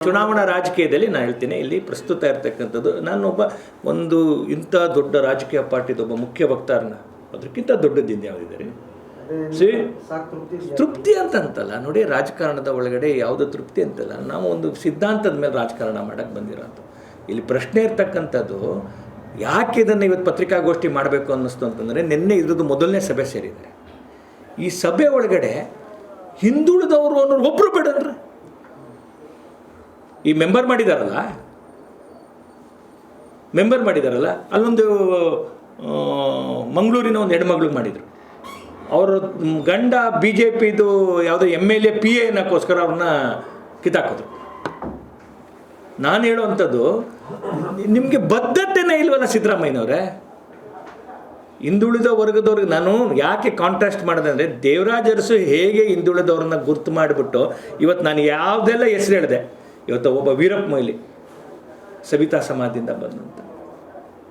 ಚುನಾವಣಾ ರಾಜಕೀಯದಲ್ಲಿ ನಾನು ಹೇಳ್ತೀನಿ ಇಲ್ಲಿ ಪ್ರಸ್ತುತ ಇರ್ತಕ್ಕಂಥದ್ದು ನಾನೊಬ್ಬ ಒಬ್ಬ ಒಂದು ಇಂಥ ದೊಡ್ಡ ರಾಜಕೀಯ ಪಾರ್ಟಿದ ಒಬ್ಬ ಮುಖ್ಯ ವಕ್ತಾರನ ಅದಕ್ಕಿಂತ ದೊಡ್ಡದಿಂದ ಯಾವುದಿದೆ ಸಿ? ತೃಪ್ತಿ ಅಂತ ಅಂತಲ್ಲ ನೋಡಿ ರಾಜಕಾರಣದ ಒಳಗಡೆ ಯಾವುದೋ ತೃಪ್ತಿ ಅಂತಲ್ಲ ನಾವು ಒಂದು ಸಿದ್ಧಾಂತದ ಮೇಲೆ ರಾಜಕಾರಣ ಮಾಡಕ್ಕೆ ಬಂದಿರೋದು ಇಲ್ಲಿ ಪ್ರಶ್ನೆ ಇರ್ತಕ್ಕಂಥದ್ದು ಯಾಕೆ ಇದನ್ನು ಇವತ್ತು ಪತ್ರಿಕಾಗೋಷ್ಠಿ ಮಾಡಬೇಕು ಅನ್ನಿಸ್ತು ಅಂತಂದರೆ ನಿನ್ನೆ ಇದ್ರದ್ದು ಮೊದಲನೇ ಸಭೆ ಸೇರಿದೆ. ಈ ಸಭೆ ಒಳಗಡೆ ಹಿಂದುಳಿದವರು ಅನ್ನೋರು ಒಬ್ಬರು ಬೇಡನ್ರಿ ಈ ಮೆಂಬರ್ ಮಾಡಿದಾರಲ್ಲ? ಮೆಂಬರ್ ಮಾಡಿದಾರಲ್ಲ? ಅಲ್ಲೊಂದು ಮಂಗಳೂರಿನ ಒಂದು ಹೆಣ್ಮಗ್ಳಿಗೆ ಮಾಡಿದರು. ಅವರು ಗಂಡ ಬಿ ಜೆ ಪಿದು ಯಾವುದೋ M L A P A ಅನ್ನೋಕ್ಕೋಸ್ಕರ ಅವ್ರನ್ನ ಕಿತ್ತಾಕೋದು ನಾನು ಹೇಳುವಂಥದ್ದು, ನಿಮಗೆ ಬದ್ಧತೆನೇ ಇಲ್ವಲ್ಲ ಸಿದ್ದರಾಮಯ್ಯನವರೇ? ಹಿಂದುಳಿದ ವರ್ಗದವ್ರಿಗೆ ನಾನು ಯಾಕೆ ಕಾಂಟ್ರಾಸ್ಟ್ ಮಾಡಿದೆ ಅಂದರೆ ದೇವರಾಜ ಅರಸು ಹೇಗೆ ಹಿಂದುಳಿದವ್ರನ್ನ ಗುರ್ತು ಮಾಡಿಬಿಟ್ಟು ಇವತ್ತು ನಾನು ಯಾವುದೆಲ್ಲ ಹೆಸರು ಹೇಳಿದೆ? ಇವತ್ತು ಒಬ್ಬ ವೀರಪ್ಪ ಮೊಯ್ಲಿ ಸವಿತಾ ಸಮಾಜದಿಂದ ಬಂದಂಥ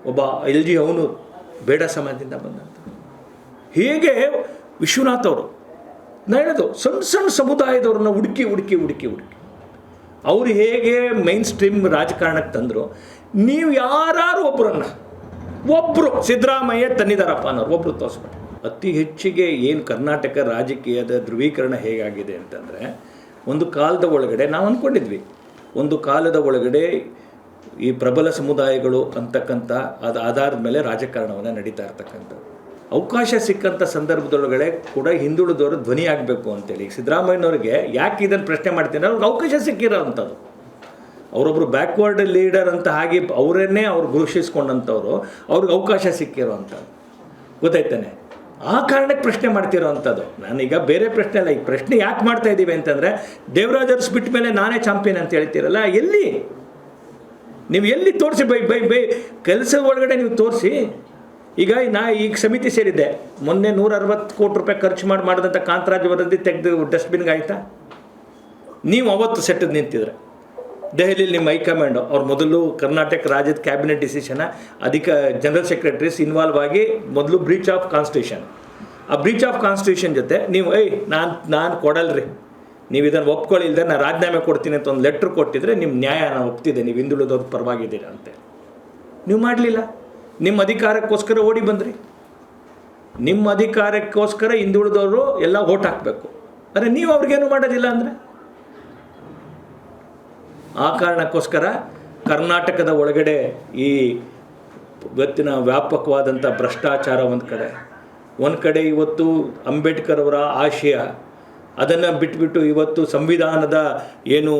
ಒಬ್ಬ ಎಲ್ ಜಿ ಅವನು ಬೇಡ ಸಮಾಜದಿಂದ ಬಂದಂಥ ಹೀಗೆ ವಿಶ್ವನಾಥ್ ಅವರು ನಾನು ಹೇಳೋದು ಸಣ್ಣ ಸಣ್ಣ ಸಮುದಾಯದವ್ರನ್ನ ಹುಡುಕಿ ಹುಡುಕಿ ಹುಡುಕಿ ಹುಡುಕಿ. ಅವರು ಹೇಗೆ ಮೈನ್ ಸ್ಟ್ರೀಮ್ ರಾಜಕಾರಣಕ್ಕೆ ತಂದರು, ನೀವು ಯಾರು ಒಬ್ಬರನ್ನು ಒಬ್ಬರು ಸಿದ್ದರಾಮಯ್ಯ ತನ್ನಿದಾರಪ್ಪ ಅನ್ನೋರು ಒಬ್ಬರು ತೋರಿಸ್ಬಿಟ್ಟು ಅತಿ ಹೆಚ್ಚಿಗೆ ಏನು ಕರ್ನಾಟಕ ರಾಜಕೀಯದ ಧ್ರುವೀಕರಣ ಹೇಗಾಗಿದೆ ಅಂತಂದರೆ, ಒಂದು ಕಾಲದ ಒಳಗಡೆ ನಾವು ಅಂದ್ಕೊಂಡಿದ್ವಿ ಒಂದು ಕಾಲದ ಒಳಗಡೆ ಈ ಪ್ರಬಲ ಸಮುದಾಯಗಳು ಅಂತಕ್ಕಂಥ ಅದು ಆಧಾರದ ಮೇಲೆ ರಾಜಕಾರಣವನ್ನು ನಡೀತಾ ಇರ್ತಕ್ಕಂಥ ಅವಕಾಶ ಸಿಕ್ಕಂಥ ಸಂದರ್ಭದೊಳಗಡೆ ಕೂಡ ಹಿಂದುಳಿದವರು ಧ್ವನಿ ಆಗಬೇಕು ಅಂತೇಳಿ. ಸಿದ್ದರಾಮಯ್ಯನವ್ರಿಗೆ ಯಾಕೆ ಇದನ್ನು ಪ್ರಶ್ನೆ ಮಾಡ್ತೀನಿ? ಅವ್ರಿಗೆ ಅವಕಾಶ ಸಿಕ್ಕಿರೋ ಅಂಥದ್ದು ಅವರೊಬ್ಬರು ಬ್ಯಾಕ್ವರ್ಡ್ ಲೀಡರ್ ಅಂತ ಹಾಗೆ ಅವರನ್ನೇ ಅವ್ರು ಘೋಷಿಸ್ಕೊಂಡಂಥವ್ರು ಅವ್ರಿಗೆ ಅವಕಾಶ ಸಿಕ್ಕಿರೋ ಅಂಥದ್ದು ಗೊತ್ತಾಯ್ತಾನೆ? ಆ ಕಾರಣಕ್ಕೆ ಪ್ರಶ್ನೆ ಮಾಡ್ತಿರೋ ಅಂಥದ್ದು. ನಾನೀಗ ಬೇರೆ ಪ್ರಶ್ನೆ ಅಲ್ಲ, ಈ ಪ್ರಶ್ನೆ ಯಾಕೆ ಮಾಡ್ತಾ ಇದ್ದೀವಿ ಅಂತಂದರೆ ದೇವರಾಜರ್ಸ್ ಬಿಟ್ಟ ಮೇಲೆ ನಾನೇ ಚಾಂಪಿಯನ್ ಅಂತ ಹೇಳ್ತೀರಲ್ಲ, ಎಲ್ಲಿ? ನೀವು ಎಲ್ಲಿ ತೋರಿಸಿ, ಬೈ ಬೈ ಬೈ ಕೆಲಸ ಒಳಗಡೆ ನೀವು ತೋರಿಸಿ. ಈಗ ನಾ ಈಗ ಸಮಿತಿ ಸೇರಿದ್ದೆ. ಮೊನ್ನೆ ನೂರ ಅರವತ್ತು ಕೋಟಿ ರೂಪಾಯಿ ಖರ್ಚು ಮಾಡಿ ಮಾಡಿದಂಥ ಕಾಂತರಾಜ್ ವರದಿ ತೆಗೆದು ಡಸ್ಟ್ಬಿನ್ಗೆ ಆಯ್ತಾ? ನೀವು ಅವತ್ತು ಸೆಟ್ಟದ್ದು ನಿಂತಿದ್ರೆ. ದೆಹಲಿಯಲ್ಲಿ ನಿಮ್ಮ ಹೈಕಮಾಂಡು ಅವ್ರು ಮೊದಲು ಕರ್ನಾಟಕ ರಾಜ್ಯದ ಕ್ಯಾಬಿನೆಟ್ ಡಿಸಿಷನ್ ಅಧಿಕ ಜನರಲ್ ಸೆಕ್ರೆಟರೀಸ್ ಇನ್ವಾಲ್ವ್ ಆಗಿ ಮೊದಲು ಬ್ರೀಚ್ ಆಫ್ ಕಾನ್ಸ್ಟಿಟ್ಯೂಷನ್ ಆ ಬ್ರೀಚ್ ಆಫ್ ಕಾನ್ಸ್ಟಿಟ್ಯೂಷನ್ ಜೊತೆ ನೀವು, ಏಯ್, ನಾನು ನಾನು ಕೊಡಲ್ರಿ. ನೀವು ಇದನ್ನು ಒಪ್ಕೊಳ್ಳಿಲ್ದೆ ನಾನು ರಾಜೀನಾಮೆ ಕೊಡ್ತೀನಿ ಅಂತ ಒಂದು ಲೆಟ್ರ್ ಕೊಟ್ಟಿದ್ರೆ ನಿಮ್ಮ ನ್ಯಾಯ ನಾನು ಒಪ್ತಿದ್ದೆ ನೀವು ಹಿಂದುಳಿದವ್ರ ಪರವಾಗಿದ್ದೀರಾ ಅಂತ. ನೀವು ಮಾಡಲಿಲ್ಲ. ನಿಮ್ಮ ಅಧಿಕಾರಕ್ಕೋಸ್ಕರ ಓಡಿ ಬಂದ್ರಿ. ನಿಮ್ಮ ಅಧಿಕಾರಕ್ಕೋಸ್ಕರ ಹಿಂದುಳಿದವರು ಎಲ್ಲ ಓಟ್ ಹಾಕಬೇಕು. ಆದರೆ ನೀವು ಅವ್ರಿಗೇನು ಮಾಡೋದಿಲ್ಲ ಅಂದರೆ? ಆ ಕಾರಣಕ್ಕೋಸ್ಕರ ಕರ್ನಾಟಕದ ಒಳಗಡೆ ಈ ಇವತ್ತಿನ ವ್ಯಾಪಕವಾದಂಥ ಭ್ರಷ್ಟಾಚಾರ ಒಂದು ಕಡೆ. ಒಂದು ಕಡೆ ಇವತ್ತು ಅಂಬೇಡ್ಕರ್ ಅವರ ಆಶಯ, ಅದನ್ನು ಬಿಟ್ಬಿಟ್ಟು ಇವತ್ತು ಸಂವಿಧಾನದ ಏನು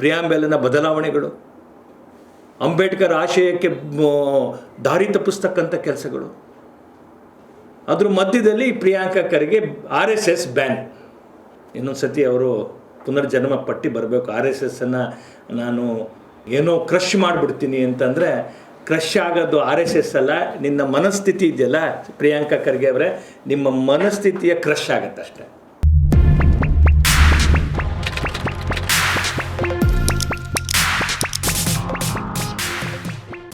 ಪ್ರಿಯಾಂಬೆಲನ ಬದಲಾವಣೆಗಳು, ಅಂಬೇಡ್ಕರ್ ಆಶಯಕ್ಕೆ ದಾರಿ ತಪ್ಪಿಸ್ತಕ್ಕಂಥ ಕೆಲಸಗಳು. ಅದ್ರ ಮಧ್ಯದಲ್ಲಿ Priyanka Kharge R S S ban. ಇನ್ನೊಂದು ಸತಿ ಅವರು ಪುನರ್ಜನ್ಮ ಪಟ್ಟಿ ಬರಬೇಕು. ಆರ್ ಎಸ್ ಎಸ್ಸನ್ನು ನಾನು ಏನೋ ಕ್ರಶ್ ಮಾಡಿಬಿಡ್ತೀನಿ ಅಂತಂದರೆ ಕ್ರಶ್ ಆಗೋದು ಆರ್ ಎಸ್ ಎಸ್ ಅಲ್ಲ, ನಿನ್ನ ಮನಸ್ಥಿತಿ ಇದೆಯಲ್ಲ, ಪ್ರಿಯಾಂಕಾ ಖರ್ಗೆ ಅವರೇ, ನಿಮ್ಮ ಮನಸ್ಥಿತಿಯ ಕ್ರಶ್ ಆಗುತ್ತೆ ಅಷ್ಟೇ.